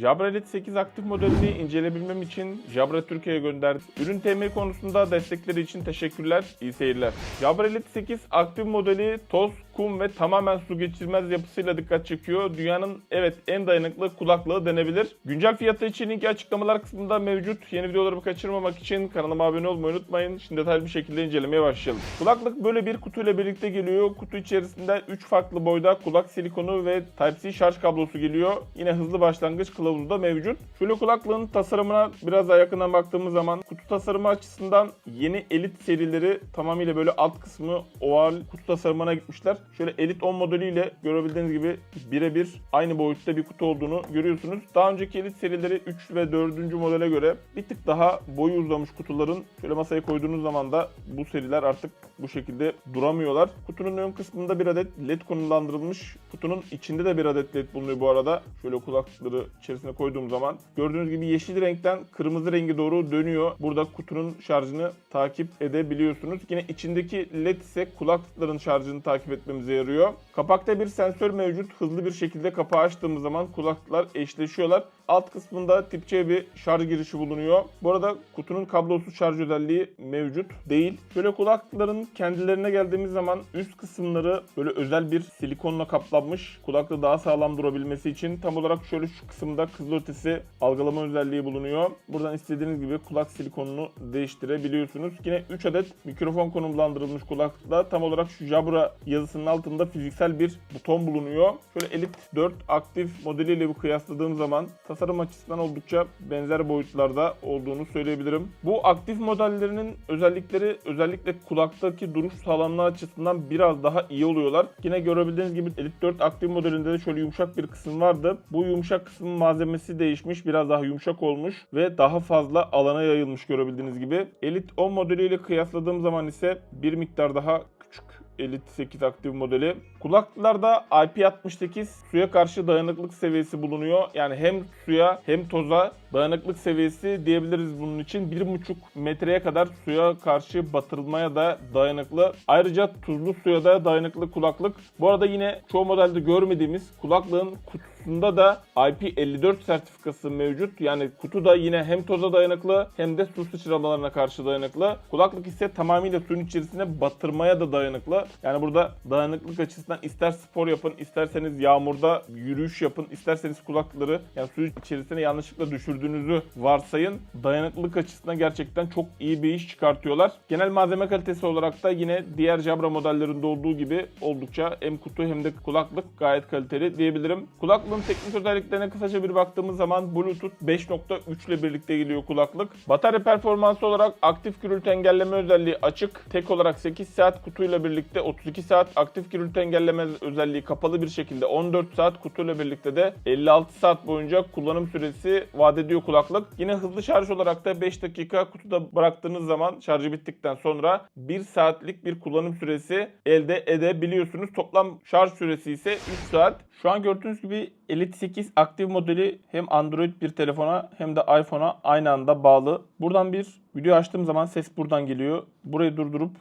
Jabra Elite 8 aktif modelini inceleyebilmem için Jabra Türkiye'ye gönderdim. Ürün temin konusunda destekleri için teşekkürler. İyi seyirler. Jabra Elite 8 aktif modeli toz, kum ve tamamen su geçirmez yapısıyla dikkat çekiyor. Dünyanın evet en dayanıklı kulaklığı denebilir. Güncel fiyatı için linki açıklamalar kısmında mevcut. Yeni videolarımı kaçırmamak için kanalıma abone olmayı unutmayın. Şimdi detaylı bir şekilde incelemeye başlayalım. Kulaklık böyle bir kutuyla birlikte geliyor. Kutu içerisinde 3 farklı boyda kulak silikonu ve Type-C şarj kablosu geliyor. Yine hızlı başlangıç kılavuzu da mevcut. Şöyle kulaklığın tasarımına biraz daha yakından baktığımız zaman kutu tasarımı açısından yeni Elite serileri tamamıyla böyle alt kısmı oval kutu tasarımına gitmişler. Şöyle Elite 10 modeliyle görebildiğiniz gibi birebir aynı boyutta bir kutu olduğunu görüyorsunuz. Daha önceki Elite serileri 3 ve 4. modele göre bir tık daha boyu uzamış kutuların şöyle masaya koyduğunuz zaman da bu seriler artık bu şekilde duramıyorlar. Kutunun ön kısmında bir adet led konumlandırılmış. Kutunun içinde de bir adet led bulunuyor bu arada. Şöyle kulaklıkları içerisine koyduğum zaman gördüğünüz gibi yeşil renkten kırmızı rengi doğru dönüyor. Burada kutunun şarjını takip edebiliyorsunuz. Yine içindeki led ise kulaklıkların şarjını takip etmemize yarıyor. Kapakta bir sensör mevcut. Hızlı bir şekilde kapağı açtığımız zaman kulaklıklar eşleşiyorlar. Alt kısmında tip C bir şarj girişi bulunuyor. Bu arada kutunun kablosuz şarj özelliği mevcut değil. Şöyle kulaklıkların kendilerine geldiğimiz zaman üst kısımları böyle özel bir silikonla kaplanmış. Kulaklığı daha sağlam durabilmesi için tam olarak şöyle şu kısımda kızılötesi algılama özelliği bulunuyor. Buradan istediğiniz gibi kulak silikonunu değiştirebiliyorsunuz. Yine 3 adet mikrofon konumlandırılmış kulaklıkla tam olarak şu Jabra yazısının altında fiziksel bir buton bulunuyor. Şöyle Elite 4 aktif modeliyle bu kıyasladığım zaman tasarım açısından oldukça benzer boyutlarda olduğunu söyleyebilirim. Bu aktif modellerinin özellikleri özellikle kulaktaki duruş sağlamlığı açısından biraz daha iyi oluyorlar. Yine görebildiğiniz gibi Elite 4 aktif modelinde de şöyle yumuşak bir kısım vardı. Bu yumuşak kısmın malzemesi değişmiş, biraz daha yumuşak olmuş ve daha fazla alana yayılmış görebildiğiniz gibi. Elite 10 modeliyle kıyasladığım zaman ise bir miktar daha küçük Elite 8 aktif modeli. Kulaklıklarda IP68 suya karşı dayanıklık seviyesi bulunuyor. Yani hem suya hem toza dayanıklık seviyesi diyebiliriz bunun için. 1,5 metreye kadar suya karşı batırılmaya da dayanıklı. Ayrıca tuzlu suya da dayanıklı kulaklık. Bu arada yine çoğu modelde görmediğimiz kulaklığın kutusunda da IP54 sertifikası mevcut. Yani kutu da yine hem toza dayanıklı hem de su sıçramalarına karşı dayanıklı. Kulaklık ise tamamıyla suyun içerisine batırmaya da dayanıklı. Yani burada dayanıklık açısından ister spor yapın, isterseniz yağmurda yürüyüş yapın, isterseniz kulaklıkları yani suyun içerisine yanlışlıkla düşürdüğünüzü varsayın. Dayanıklılık açısından gerçekten çok iyi bir iş çıkartıyorlar. Genel malzeme kalitesi olarak da yine diğer Jabra modellerinde olduğu gibi oldukça hem kutu hem de kulaklık gayet kaliteli diyebilirim. Kulaklığın teknik özelliklerine kısaca bir baktığımız zaman Bluetooth 5.3 ile birlikte geliyor kulaklık. Batarya performansı olarak aktif gürültü engelleme özelliği açık. Tek olarak 8 saat kutuyla birlikte 32 saat aktif gürültü engelleme özelliği kapalı bir şekilde 14 saat kutuyla birlikte de 56 saat boyunca kullanım süresi vaat ediyor kulaklık. Yine hızlı şarj olarak da 5 dakika kutuda bıraktığınız zaman şarjı bittikten sonra 1 saatlik bir kullanım süresi elde edebiliyorsunuz. Toplam şarj süresi ise 3 saat. Şu an gördüğünüz gibi Elite 8 aktif modeli hem Android bir telefona hem de iPhone'a aynı anda bağlı. Buradan bir video açtığım zaman ses buradan geliyor. Burayı durdurup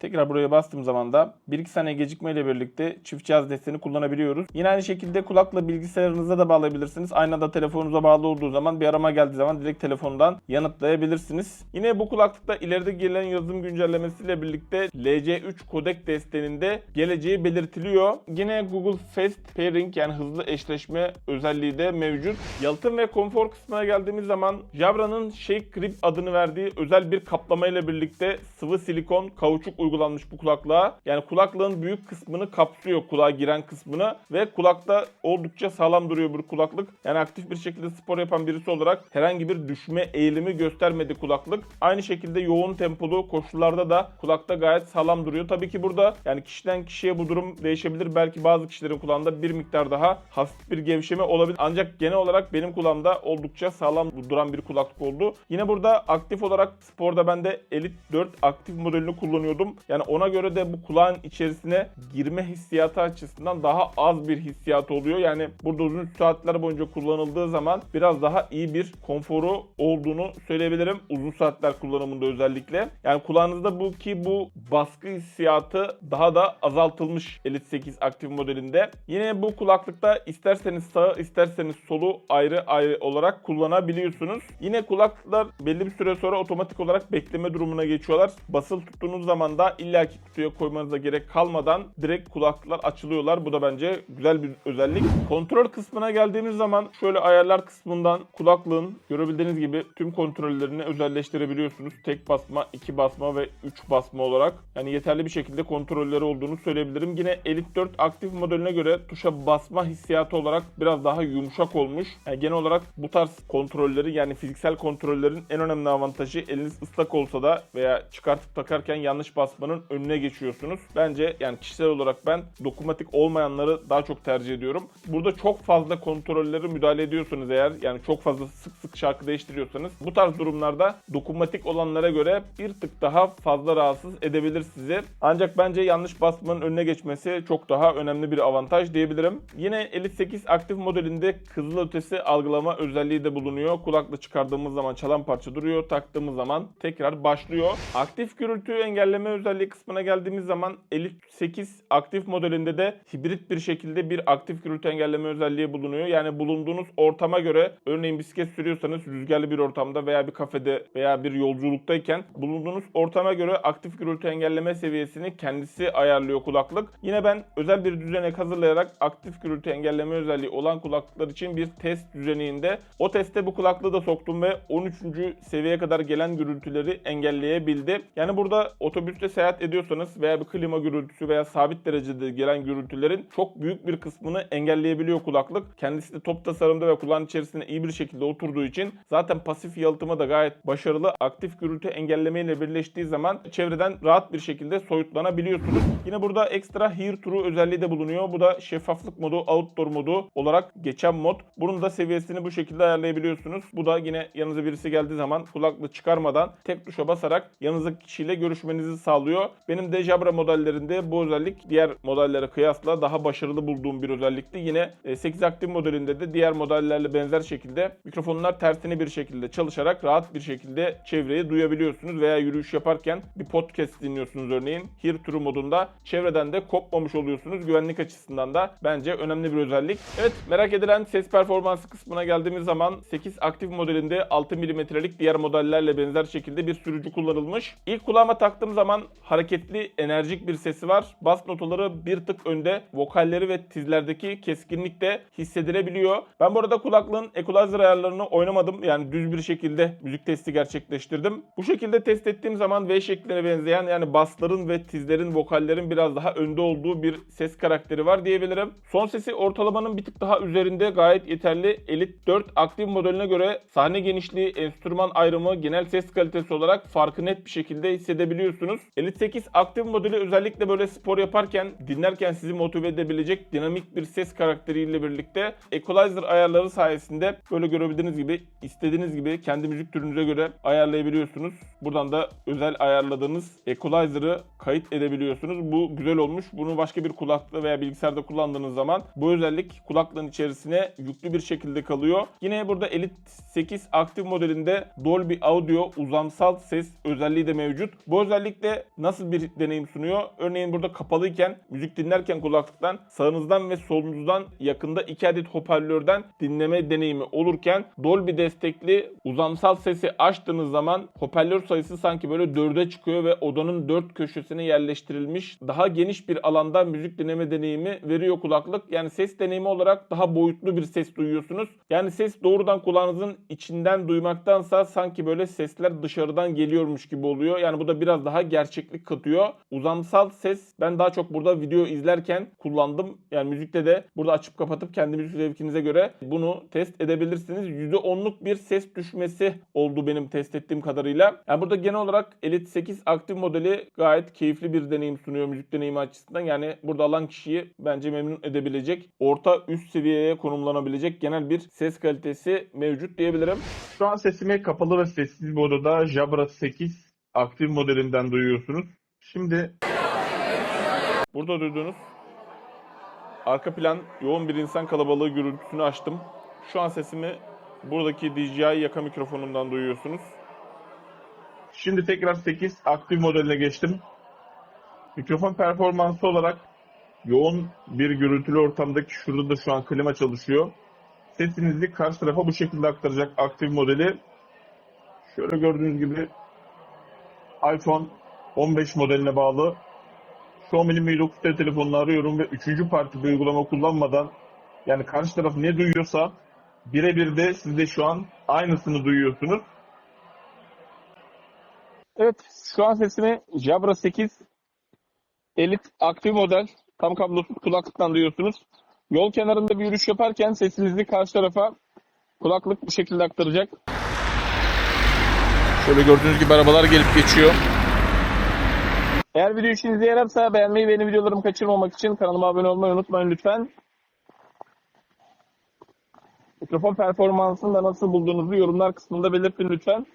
Tekrar buraya bastığım zaman da 1-2 saniye gecikmeyle birlikte çift cihaz desteğini kullanabiliyoruz. Yine aynı şekilde kulakla bilgisayarınıza da bağlayabilirsiniz. Aynı anda telefonunuza bağlı olduğu zaman bir arama geldiği zaman direkt telefondan yanıtlayabilirsiniz. Yine bu kulaklıkta ileride gelen yazılım güncellemesiyle birlikte LC3 kodek desteğinde geleceği belirtiliyor. Yine Google Fast Pairing yani hızlı eşleşme özelliği de mevcut. Yalıtım ve konfor kısmına geldiğimiz zaman Jabra'nın Shake Grip adını verdiği özel bir kaplamayla birlikte sıvı silikon kauçuk uygulanmış bu kulaklığa. Yani kulaklığın büyük kısmını kapsıyor kulağa giren kısmını ve kulakta oldukça sağlam duruyor bu kulaklık. Yani aktif bir şekilde spor yapan birisi olarak herhangi bir düşme eğilimi göstermedi kulaklık. Aynı şekilde yoğun tempolu koşullarda da kulakta gayet sağlam duruyor. Tabii ki burada yani kişiden kişiye bu durum değişebilir. Belki bazı kişilerin kulağında bir miktar daha hafif bir gevşeme olabilir. Ancak genel olarak benim kulağımda oldukça sağlam duran bir kulaklık oldu. Yine burada aktif olarak sporda ben de Elite 4 aktif modelini kullanıyordum. Yani ona göre de bu kulağın içerisine girme hissiyatı açısından daha az bir hissiyat oluyor. Yani burada uzun saatler boyunca kullanıldığı zaman biraz daha iyi bir konforu olduğunu söyleyebilirim. Uzun saatler kullanımında özellikle. Yani kulağınızda bu ki bu baskı hissiyatı daha da azaltılmış Elite 8 aktif modelinde. Yine bu kulaklıkta isterseniz sağı isterseniz solu ayrı ayrı olarak kullanabiliyorsunuz. Yine kulaklıklar belli bir süre sonra otomatik olarak bekleme durumuna geçiyorlar. Basılı tuttuğunuz zaman da illaki kutuya koymanıza gerek kalmadan direkt kulaklıklar açılıyorlar. Bu da bence güzel bir özellik. Kontrol kısmına geldiğimiz zaman şöyle ayarlar kısmından kulaklığın görebildiğiniz gibi tüm kontrollerini özelleştirebiliyorsunuz. Tek basma, iki basma ve üç basma olarak. Yani yeterli bir şekilde kontrolleri olduğunu söyleyebilirim. Yine Elite 4 aktif modeline göre tuşa basma hissiyatı olarak biraz daha yumuşak olmuş. Yani genel olarak bu tarz kontrolleri yani fiziksel kontrollerin en önemli avantajı eliniz ıslak olsa da veya çıkartıp takarken yanlış basmanın önüne geçiyorsunuz. Bence yani kişisel olarak ben dokunmatik olmayanları daha çok tercih ediyorum. Burada çok fazla kontrolleri müdahale ediyorsanız eğer yani çok fazla sık sık şarkı değiştiriyorsanız bu tarz durumlarda dokunmatik olanlara göre bir tık daha fazla rahatsız edebilir sizi. Ancak bence yanlış basmanın önüne geçmesi çok daha önemli bir avantaj diyebilirim. Yine Elite 8 aktif modelinde kızılötesi algılama özelliği de bulunuyor. Kulakla çıkardığımız zaman çalan parça duruyor. Taktığımız zaman tekrar başlıyor. Aktif gürültü engelleme özelliği kısmına geldiğimiz zaman Elite 8 aktif modelinde de hibrit bir şekilde bir aktif gürültü engelleme özelliği bulunuyor. Yani bulunduğunuz ortama göre örneğin bisiklet sürüyorsanız rüzgarlı bir ortamda veya bir kafede veya bir yolculuktayken bulunduğunuz ortama göre aktif gürültü engelleme seviyesini kendisi ayarlıyor kulaklık. Yine ben özel bir düzenek hazırlayarak aktif gürültü engelleme özelliği olan kulaklıklar için bir test düzeninde o teste bu kulaklığı da soktum ve 13. seviyeye kadar gelen gürültüleri engelleyebildi. Yani burada otobüste seyahat ediyorsanız veya bir klima gürültüsü veya sabit derecede gelen gürültülerin çok büyük bir kısmını engelleyebiliyor kulaklık. Kendisi de top tasarımda ve kulağın içerisine iyi bir şekilde oturduğu için zaten pasif yalıtıma da gayet başarılı. Aktif gürültü engelleme ile birleştiği zaman çevreden rahat bir şekilde soyutlanabiliyorsunuz. Yine burada ekstra Hear True özelliği de bulunuyor. Bu da şeffaflık modu, outdoor modu olarak geçen mod. Bunun da seviyesini bu şekilde ayarlayabiliyorsunuz. Bu da yine yanınıza birisi geldiği zaman kulaklığı çıkarmadan tek tuşa basarak yanınızdaki kişiyle görüşmenizi sağlıyor. Benim de Jabra modellerinde bu özellik diğer modellere kıyasla daha başarılı bulduğum bir özellikti. Yine e, 8 aktif modelinde de diğer modellerle benzer şekilde mikrofonlar tersine bir şekilde çalışarak rahat bir şekilde çevreyi duyabiliyorsunuz veya yürüyüş yaparken bir podcast dinliyorsunuz örneğin. Hear True modunda çevreden de kopmamış oluyorsunuz. Güvenlik açısından da bence önemli bir özellik. Evet merak edilen ses performansı kısmına geldiğimiz zaman 8 aktif modelinde 6 mm'lik diğer modellerle benzer şekilde bir sürücü kullanılmış. İlk kulağıma taktığım zaman hareketli, enerjik bir sesi var. Bas notaları bir tık önde. Vokalleri ve tizlerdeki keskinlik de hissedilebiliyor. Ben bu arada kulaklığın equalizer ayarlarını oynamadım. Yani düz bir şekilde müzik testi gerçekleştirdim. Bu şekilde test ettiğim zaman V şekline benzeyen yani basların ve tizlerin, vokallerin biraz daha önde olduğu bir ses karakteri var diyebilirim. Son sesi ortalamanın bir tık daha üzerinde gayet yeterli. Elite 4 aktif modeline göre sahne genişliği, enstrüman ayrımı, genel ses kalitesi olarak farkı net bir şekilde hissedebiliyorsunuz. Elite 8 aktif modeli özellikle böyle spor yaparken, dinlerken sizi motive edebilecek dinamik bir ses karakteriyle birlikte equalizer ayarları sayesinde böyle görebildiğiniz gibi istediğiniz gibi kendi müzik türünüze göre ayarlayabiliyorsunuz. Buradan da özel ayarladığınız equalizer'ı kayıt edebiliyorsunuz. Bu güzel olmuş. Bunu başka bir kulaklıkla veya bilgisayarda kullandığınız zaman bu özellik kulaklığın içerisine yüklü bir şekilde kalıyor. Yine burada Elite 8 aktif modelinde Dolby Audio uzamsal ses özelliği de mevcut. Bu özellikle nasıl bir deneyim sunuyor? Örneğin burada kapalıyken, müzik dinlerken kulaklıktan sağınızdan ve solunuzdan yakında iki adet hoparlörden dinleme deneyimi olurken Dolby destekli uzamsal sesi açtığınız zaman hoparlör sayısı sanki böyle dörde çıkıyor ve odanın dört köşesine yerleştirilmiş daha geniş bir alanda müzik dinleme deneyimi veriyor kulaklık. Yani ses deneyimi olarak daha boyutlu bir ses duyuyorsunuz. Yani ses doğrudan kulağınızın içinden duymaktansa sanki böyle sesler dışarıdan geliyormuş gibi oluyor. Yani bu da biraz daha gerçeklik katıyor. Uzamsal ses ben daha çok burada video izlerken kullandım. Yani müzikte de burada açıp kapatıp kendi müzik zevkinize göre bunu test edebilirsiniz. %10'luk bir ses düşmesi oldu benim test ettiğim kadarıyla. Yani burada genel olarak Elite 8 aktif modeli gayet keyifli bir deneyim sunuyor müzik deneyimi açısından. Yani burada alan kişiyi bence memnun edebilecek, orta üst seviyeye konumlanabilecek genel bir ses kalitesi mevcut diyebilirim. Şu an sesimi kapalı ve sessiz bir odada Jabra 8 aktif modelinden duyuyorsunuz. Şimdi burada duyduğunuz arka plan yoğun bir insan kalabalığı gürültüsünü açtım. Şu an sesimi buradaki DJI yaka mikrofonundan duyuyorsunuz. Şimdi tekrar 8 aktif modeline geçtim. Mikrofon performansı olarak yoğun bir gürültülü ortamdaki şurada da şu an klima çalışıyor. Sesinizi karşı tarafa bu şekilde aktaracak aktif modeli. Şöyle gördüğünüz gibi iPhone 15 modeline bağlı Xiaomi'nin Mi 9T telefonunu arıyorum ve üçüncü parti bir uygulama kullanmadan yani karşı taraf ne duyuyorsa birebir de siz de şu an aynısını duyuyorsunuz. Evet şu an sesimi Jabra 8 Elite aktif model tam kablosuz kulaklıktan duyuyorsunuz. Yol kenarında bir yürüyüş yaparken sesinizi karşı tarafa kulaklık bu şekilde aktaracak. Şöyle gördüğünüz gibi arabalar gelip geçiyor. Eğer video işinize yararsa beğenmeyi ve yeni videolarımı kaçırmamak için kanalıma abone olmayı unutmayın lütfen. Mikrofon performansını da nasıl bulduğunuzu yorumlar kısmında belirtin lütfen.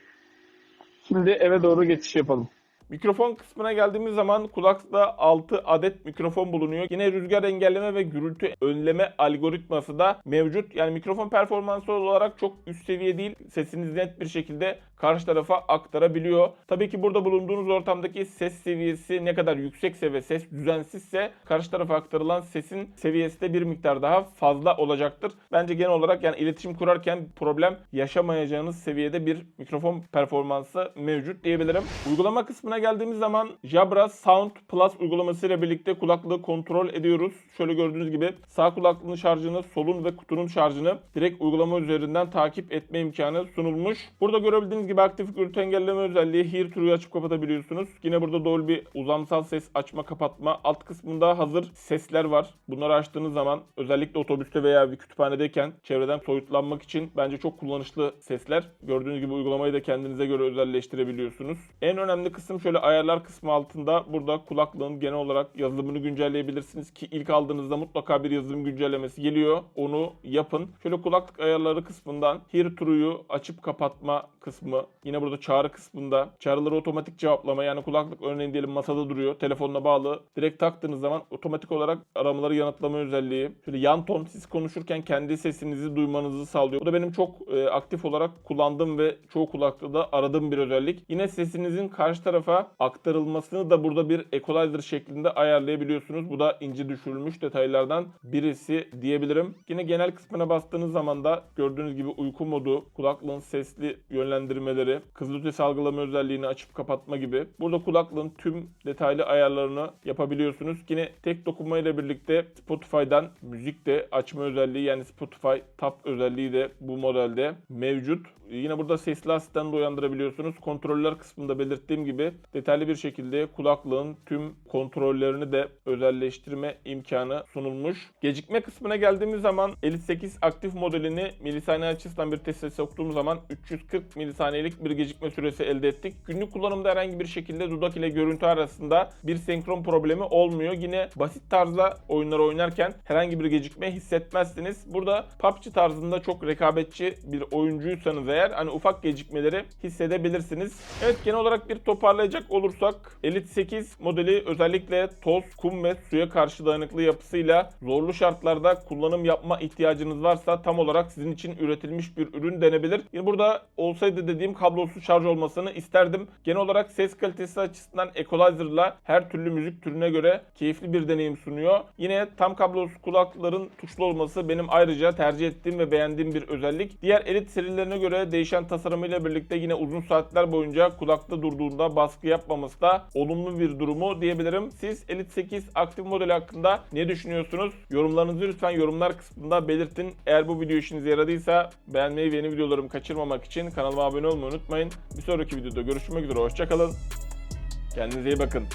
Şimdi eve doğru geçiş yapalım. Mikrofon kısmına geldiğimiz zaman kulaklıkta 6 adet mikrofon bulunuyor. Yine rüzgar engelleme ve gürültü önleme algoritması da mevcut. Yani mikrofon performansı olarak çok üst seviye değil. Sesiniz net bir şekilde karşı tarafa aktarabiliyor. Tabii ki burada bulunduğunuz ortamdaki ses seviyesi ne kadar yüksekse ve ses düzensizse karşı tarafa aktarılan sesin seviyesi de bir miktar daha fazla olacaktır. Bence genel olarak yani iletişim kurarken problem yaşamayacağınız seviyede bir mikrofon performansı mevcut diyebilirim. Uygulama kısmına geldiğimiz zaman Jabra Sound Plus uygulaması ile birlikte kulaklığı kontrol ediyoruz. Şöyle gördüğünüz gibi sağ kulaklığın şarjını, solun ve kutunun şarjını direkt uygulama üzerinden takip etme imkanı sunulmuş. Burada görebildiğiniz gibi aktif gürültü engelleme özelliği Hear True'yu açıp kapatabiliyorsunuz. Yine burada Dolby uzamsal ses açma kapatma. Alt kısmında hazır sesler var. Bunları açtığınız zaman özellikle otobüste veya bir kütüphanedeyken çevreden soyutlanmak için bence çok kullanışlı sesler. Gördüğünüz gibi uygulamayı da kendinize göre özelleştirebiliyorsunuz. En önemli kısım şöyle ayarlar kısmı altında burada kulaklığın genel olarak yazılımını güncelleyebilirsiniz ki ilk aldığınızda mutlaka bir yazılım güncellemesi geliyor. Onu yapın. Şöyle kulaklık ayarları kısmından Hear True'yu açıp kapatma kısmı. Yine burada çağrı kısmında çağrıları otomatik cevaplama yani kulaklık örneğin diyelim masada duruyor. Telefonla bağlı. Direkt taktığınız zaman otomatik olarak aramaları yanıtlama özelliği. Şöyle yan ton siz konuşurken kendi sesinizi duymanızı sağlıyor. Bu da benim çok e, aktif olarak kullandığım ve çoğu kulaklıkta aradığım bir özellik. Yine sesinizin karşı tarafa aktarılmasını da burada bir equalizer şeklinde ayarlayabiliyorsunuz. Bu da ince düşürülmüş detaylardan birisi diyebilirim. Yine genel kısmına bastığınız zaman da gördüğünüz gibi uyku modu, kulaklığın sesli yönlendirmeleri, kızılötesi algılama özelliğini açıp kapatma gibi. Burada kulaklığın tüm detaylı ayarlarını yapabiliyorsunuz. Yine tek dokunma ile birlikte Spotify'dan müzik de açma özelliği yani Spotify Tap özelliği de bu modelde mevcut. Yine burada sesli asistan da uyandırabiliyorsunuz. Kontroller kısmında belirttiğim gibi detaylı bir şekilde kulaklığın tüm kontrollerini de özelleştirme imkanı sunulmuş. Gecikme kısmına geldiğimiz zaman Elite 8 aktif modelini milisaniye açısından bir teste soktuğum zaman 340 milisaniyelik bir gecikme süresi elde ettik. Günlük kullanımda herhangi bir şekilde dudak ile görüntü arasında bir senkron problemi olmuyor. Yine basit tarzda oyunlar oynarken herhangi bir gecikme hissetmezsiniz. Burada PUBG tarzında çok rekabetçi bir oyuncuysanız eğer hani ufak gecikmeleri hissedebilirsiniz. Evet genel olarak bir toparlayacak olursak Elite 8 modeli özellikle toz, kum ve suya karşı dayanıklı yapısıyla zorlu şartlarda kullanım yapma ihtiyacınız varsa tam olarak sizin için üretilmiş bir ürün denebilir. Yine burada olsaydı dediğim kablosuz şarj olmasını isterdim. Genel olarak ses kalitesi açısından equalizer'la her türlü müzik türüne göre keyifli bir deneyim sunuyor. Yine tam kablosuz kulaklıkların tuşlu olması benim ayrıca tercih ettiğim ve beğendiğim bir özellik. Diğer Elite serilerine göre değişen tasarımıyla birlikte yine uzun saatler boyunca kulakta durduğunda baskı yapmaması da olumlu bir durumu diyebilirim. Siz Elite 8 aktif modeli hakkında ne düşünüyorsunuz? Yorumlarınızı lütfen yorumlar kısmında belirtin. Eğer bu video işinize yaradıysa beğenmeyi ve yeni videolarımı kaçırmamak için kanalıma abone olmayı unutmayın. Bir sonraki videoda görüşmek üzere. Hoşçakalın. Kendinize iyi bakın.